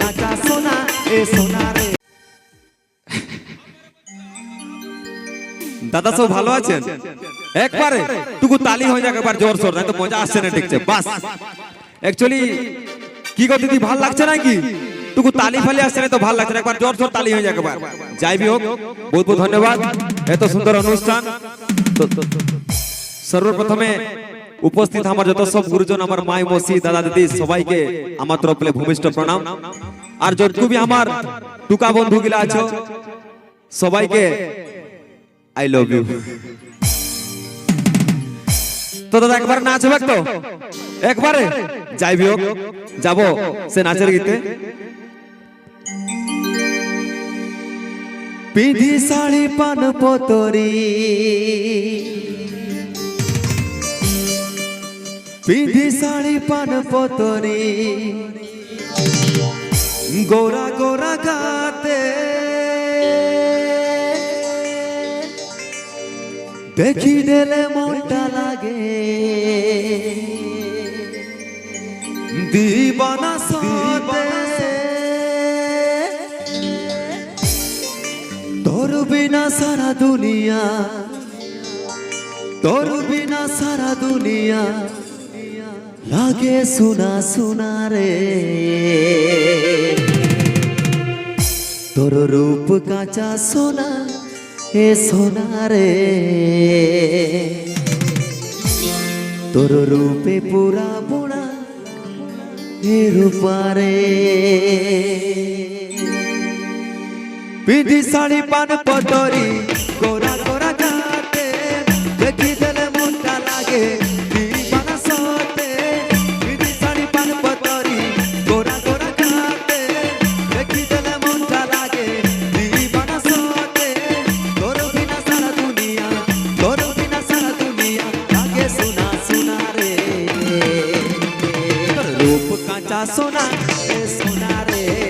কাঁচা সোনা, এ দাদা সব ভালো আছেন? একবারে। টুকু তালি হয়ে যাক একবার জোর সোর তো মজা আসছে না ঠিকছে বাস। অ্যাকচুয়ালি কি গো দিদি, ভালো লাগছে নাকি? টুকু তালি ফালি আসছে না তো ভালো লাগছে না। একবার জোর সোর তালি হয়ে যাক একবার। যাই হোক, বহুত বহুত ধন্যবাদ। এত সুন্দর অনুষ্ঠান। সর্বপ্রথমে উপস্থিত আমার যত সব গুরুজন, আমার মাই মসি দাদা দিদি, সবাইকে আমার তরফ ভূমিষ্ঠ প্রণাম। আর যতটুকু আমার টুকা বন্ধু গিলা আছো, সবাইকে আই লাভ ইউ তো দাদা, একবার নাচ হবে তো একবারে? যাইবি হোক, যাব সে নাচের গীতে। পিধি শাড়ি পান পতরি পিধি শাড়ি পান পতরি গোরা গোরা গাতে। দেখি দেলে মনটা লাগে। দিবানা সাথে। তোর বিনা সারা দুনিয়া, তোর বিনা সারা দুনিয়া। লাগে সোনা সোনা রে। তোর রূপ কাঁচা সোনা হে সোনা রে। তোর রূপে পুরা বুড়া হে রূপারে পিধি শাড়ি পান পতরি কাঁচা সোনা সোনা রে।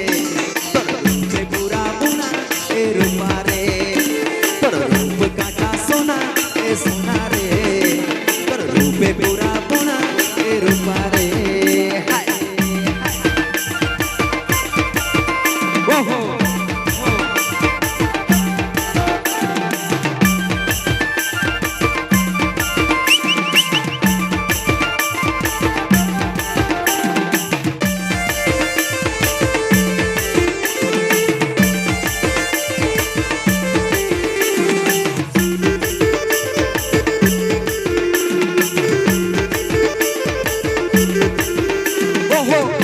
Whoa.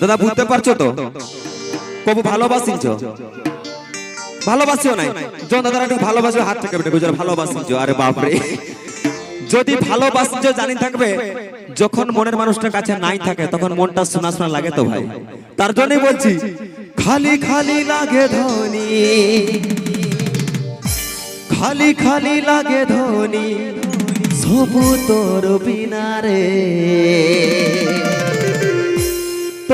দাদা, বুঝতে পারছ তো? কবু ভালোবাসিছ ভালোবাসিও নাই? যখন দাদারা একটু ভালোবাসবে হাত থেকে বেটে গুজরা ভালোবাসিছ আরে বাপরে। যদি ভালোবাসিছ জানি থাকবে, যখন মনের মানুষটার কাছে নাই থাকে, তখন মনটা শোনা শোনা লাগে তো ভাই। তার জন্যই বলছি, খালি খালি লাগে ধনি। খালি খালি লাগে ধনি, সবু তোর বিনা রে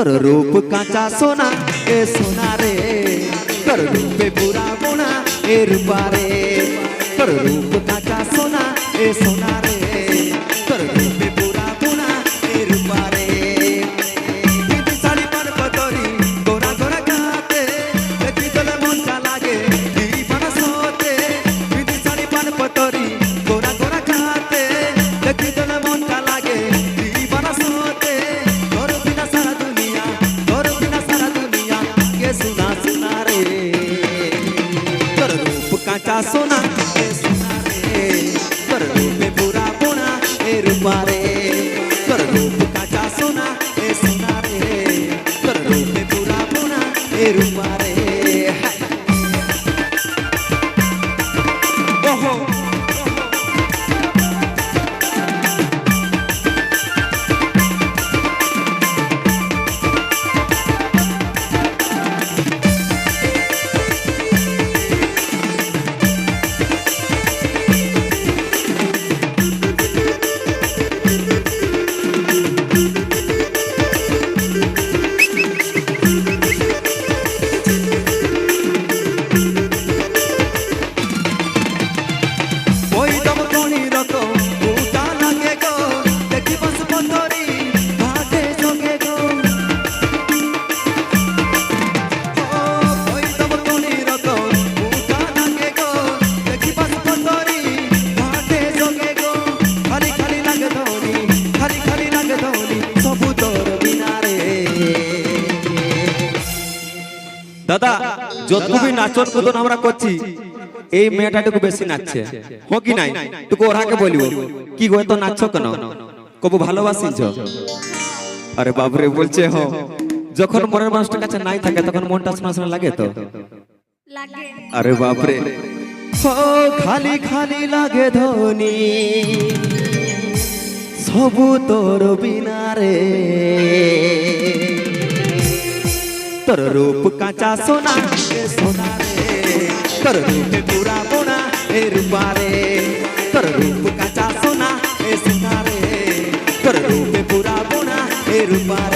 তোর রূপ কাঁচা সোনা, এ সোনা রে। তোর রূপে পুরা বোনা এ রূপা রে তোর রূপ কাঁচা সোনা, এ সোনা রে। তোর পুরা এ রূপা রে শাড়ি পান পতরি গোরা গোরা গাতে দেখি তোলে মনটা লাগে দিবানা সতে পিঠে শাড়ি পান পতরি গোরা গোরা গাতে দেখি তোলে মনটা দাদা যতটুকুই নাচন কুদন আমরা করছি এই মেয়েটাটুকু বেশি নাচছে। হো কি নাই? টুকু ওরাকে বলিব কি গো তো নাচছ কেন? কবু ভালোবাসিছ আরে বাবরে বলছে হ। যখন মনের মানুষটার কাছে নাই থাকে তখন মনটা শোনা শোনা লাগে তো। লাগে। আরে বাপরে। খালি খালি লাগে ধনী। সবু তোর বিনারে। তোর রূপ কাঁচা সোনা এ সোনা রে তোর রূপে পুরা বোনা এ রূপারে তোর রূপ কাঁচা সোনা এ সোনা রে তোর রূপে পুরা বোনা এ রূপারে বিধি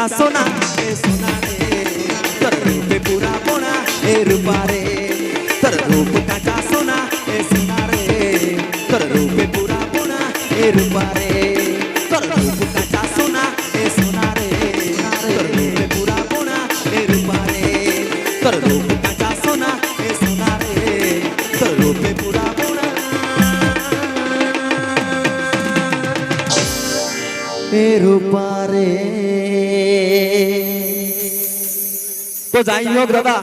কাঁচা সোনা। সোনা রে তোর রূপে পুরা বোনা এ রূপা রে। তোর রূপ কাঁচা সোনা এ সোনা রে। তোর রূপে পুরা বোনা এ রূপা রে। তোর রূপ কাঁচা সোনা এ সোনা রে। তোর রূপে পুরা বোনা এ রূপা রে। তোর রূপ কাঁচা সোনা এ সোনা রে। তোর রূপে পুরা বোনা। এ রূপা রে তো যাই হোক দাদা